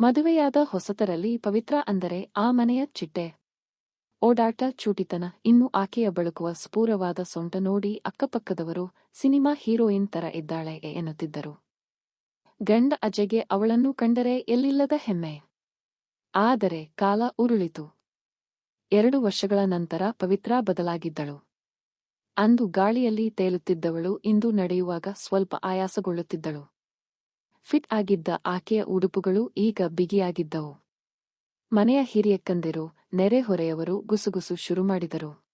ಮದುವೆಯಾದ ಹೊಸತರಲ್ಲಿ ಪವಿತ್ರ ಅಂದರೆ ಆ ಮನೆಯ ಚಿಟ್ಟೆ. ಓಡಾಟ ಚೂಟಿತನ, ಇನ್ನು ಆಕೆಯ ಬಳುಕುವ ಸ್ಫೂರವಾದ ಸೊಂಟ ನೋಡಿ ಅಕ್ಕಪಕ್ಕದವರು ಸಿನಿಮಾ ಹೀರೋಯಿನ್ ತರ ಇದ್ದಾಳೆ ಎನ್ನುತ್ತಿದ್ದರು. ಗಂಡ ಅಜೆಗೆ ಅವಳನ್ನು ಕಂಡರೆ ಎಲ್ಲಿಲ್ಲದ ಹೆಮ್ಮೆ. ಆದರೆ ಕಾಲ ಉರುಳಿತು. ಎರಡು ವರ್ಷಗಳ ನಂತರ ಪವಿತ್ರ ಬದಲಾಗಿದ್ದಳು. ಅಂದು ಗಾಳಿಯಲ್ಲಿ ತೇಲುತ್ತಿದ್ದವಳು ಇಂದು ನಡೆಯುವಾಗ ಸ್ವಲ್ಪ ಆಯಾಸಗೊಳ್ಳುತ್ತಿದ್ದಳು. ಫಿಟ್ ಆಗಿದ್ದ ಆಕೆಯ ಉಡುಪುಗಳು ಈಗ ಬಿಗಿಯಾಗಿದ್ದವು. ಮನೆಯ ಹಿರಿಯಕ್ಕಂದಿರು ನೆರೆಹೊರೆಯವರು ಗುಸುಗುಸು ಶುರು ಮಾಡಿದರು.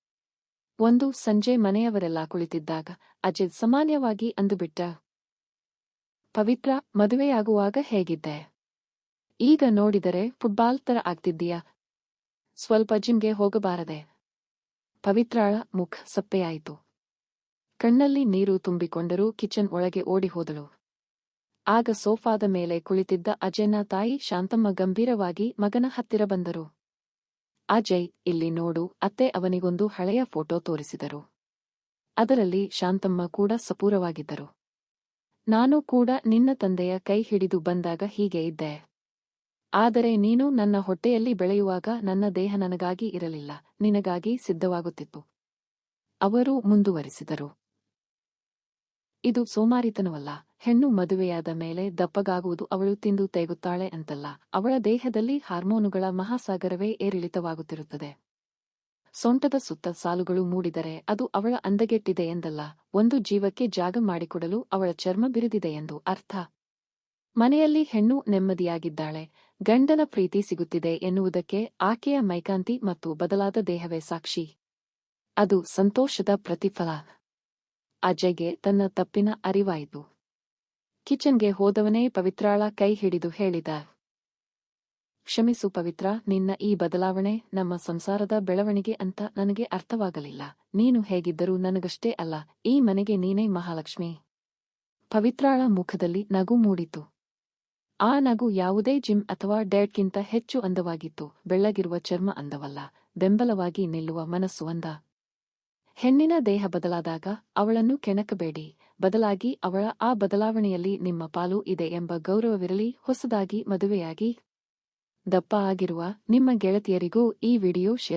ಒಂದು ಸಂಜೆ ಮನೆಯವರೆಲ್ಲ ಕುಳಿತಿದ್ದಾಗ ಅಜಿತ್ ಸಾಮಾನ್ಯವಾಗಿ ಅಂದುಬಿಟ್ಟ, ಪವಿತ್ರ, ಮದುವೆಯಾಗುವಾಗ ಹೇಗಿದ್ದೆ? ಈಗ ನೋಡಿದರೆ ಫುಟ್ಬಾಲ್ ತರ ಆಗ್ತಿದ್ದೀಯ? ಸ್ವಲ್ಪ ಜಿಮ್ಗೆ ಹೋಗಬಾರದೆ. ಪವಿತ್ರಾಳ ಮುಖ ಸಪ್ಪೆಯಾಯಿತು. ಕಣ್ಣಲ್ಲಿ ನೀರು ತುಂಬಿಕೊಂಡರೂ ಕಿಚನ್ ಒಳಗೆ ಓಡಿ ಹೋದಳು. ಆಗ ಸೋಫಾದ ಮೇಲೆ ಕುಳಿತಿದ್ದ ಅಜಯ್ನ ತಾಯಿ ಶಾಂತಮ್ಮ ಗಂಭೀರವಾಗಿ ಮಗನ ಹತ್ತಿರ ಬಂದರು. ಅಜಯ್, ಇಲ್ಲಿ ನೋಡು, ಅತ್ತೆ ಅವನಿಗೊಂದು ಹಳೆಯ ಫೋಟೋ ತೋರಿಸಿದರು. ಅದರಲ್ಲಿ ಶಾಂತಮ್ಮ ಕೂಡ ಸಪೂರವಾಗಿದ್ದರು. ನಾನು ಕೂಡ ನಿನ್ನ ತಂದೆಯ ಕೈ ಹಿಡಿದು ಬಂದಾಗ ಹೀಗೆ ಇದ್ದೆ. ಆದರೆ ನೀನು ನನ್ನ ಹೊಟ್ಟೆಯಲ್ಲಿ ಬೆಳೆಯುವಾಗ ನನ್ನ ದೇಹ ನನಗಾಗಿ ಇರಲಿಲ್ಲ, ನಿನಗಾಗಿ ಸಿದ್ಧವಾಗುತ್ತಿತ್ತು. ಅವರು ಮುಂದುವರಿಸಿದರು. ಇದು ಸೋಮಾರಿತನವಲ್ಲ. ಹೆಣ್ಣು ಮದುವೆಯಾದ ಮೇಲೆ ದಪ್ಪಗಾಗುವುದು ಅವಳು ತಿಂದು ತೇಗುತ್ತಾಳೆ ಅಂತಲ್ಲ. ಅವಳ ದೇಹದಲ್ಲಿ ಹಾರ್ಮೋನುಗಳ ಮಹಾಸಾಗರವೇ ಏರಿಳಿತವಾಗುತ್ತಿರುತ್ತದೆ. ಸೊಂಟದ ಸುತ್ತ ಸಾಲುಗಳು ಮೂಡಿದರೆ ಅದು ಅವಳ ಅಂದಗೆಟ್ಟಿದೆ ಎಂದಲ್ಲ. ಒಂದು ಜೀವಕ್ಕೆ ಜಾಗ ಮಾಡಿಕೊಡಲು ಅವಳ ಚರ್ಮ ಬಿರಿದಿದೆ ಎಂದು ಅರ್ಥ. ಮನೆಯಲ್ಲಿ ಹೆಣ್ಣು ನೆಮ್ಮದಿಯಾಗಿದ್ದಾಳೆ. ಗಂಡನ ಪ್ರೀತಿ ಸಿಗುತ್ತಿದೆ ಎನ್ನುವುದಕ್ಕೆ ಆಕೆಯ ಮೈಕಾಂತಿ ಮತ್ತು ಬದಲಾದ ದೇಹವೇ ಸಾಕ್ಷಿ. ಅದು ಸಂತೋಷದ ಪ್ರತಿಫಲ. ಅಜಯ್ಗೆ ತನ್ನ ತಪ್ಪಿನ ಅರಿವಾಯಿತು. ಕಿಚನ್ಗೆ ಹೋದವನೇ ಪವಿತ್ರಾಳ ಕೈ ಹಿಡಿದು ಹೇಳಿದ, ಕ್ಷಮಿಸು ಪವಿತ್ರ, ನಿನ್ನ ಈ ಬದಲಾವಣೆ ನಮ್ಮ ಸಂಸಾರದ ಬೆಳವಣಿಗೆ ಅಂತ ನನಗೆ ಅರ್ಥವಾಗಲಿಲ್ಲ. ನೀನು ಹೇಗಿದ್ದರೂ ನನಗಷ್ಟೇ ಅಲ್ಲ, ಈ ಮನೆಗೆ ನೀನೇ ಮಹಾಲಕ್ಷ್ಮಿ. ಪವಿತ್ರಾಳ ಮುಖದಲ್ಲಿ ನಗು ಮೂಡಿತು. ಆ ನಗು ಯಾವುದೇ ಜಿಮ್ ಅಥವಾ ಡೇಟ್ಗಿಂತ ಹೆಚ್ಚು ಅಂದವಾಗಿತ್ತು. ಬೆಳ್ಳಗಿರುವ ಚರ್ಮ ಅಂದವಲ್ಲ, ಬೆಂಬಲವಾಗಿ ನಿಲ್ಲುವ ಮನಸ್ಸು ಅಂದ. ಹೆಣ್ಣಿನ ದೇಹ ಬದಲಾದಾಗ ಅವಳನ್ನು ಕೆಣಕಬೇಡಿ, ಬದಲಾಗಿ ಅವಳ ಆ ಬದಲಾವಣೆಯಲ್ಲಿ ನಿಮ್ಮ ಪಾಲು ಇದೆ ಎಂಬ ಗೌರವವಿರಲಿ, ಹೊಸದಾಗಿ ಮದುವೆಯಾಗಿ. ದಪ್ಪ ಆಗಿರುವ ನಿಮ್ಮ ಗೆಳತಿಯರಿಗೂ ಈ ವಿಡಿಯೋ ಶೇರ್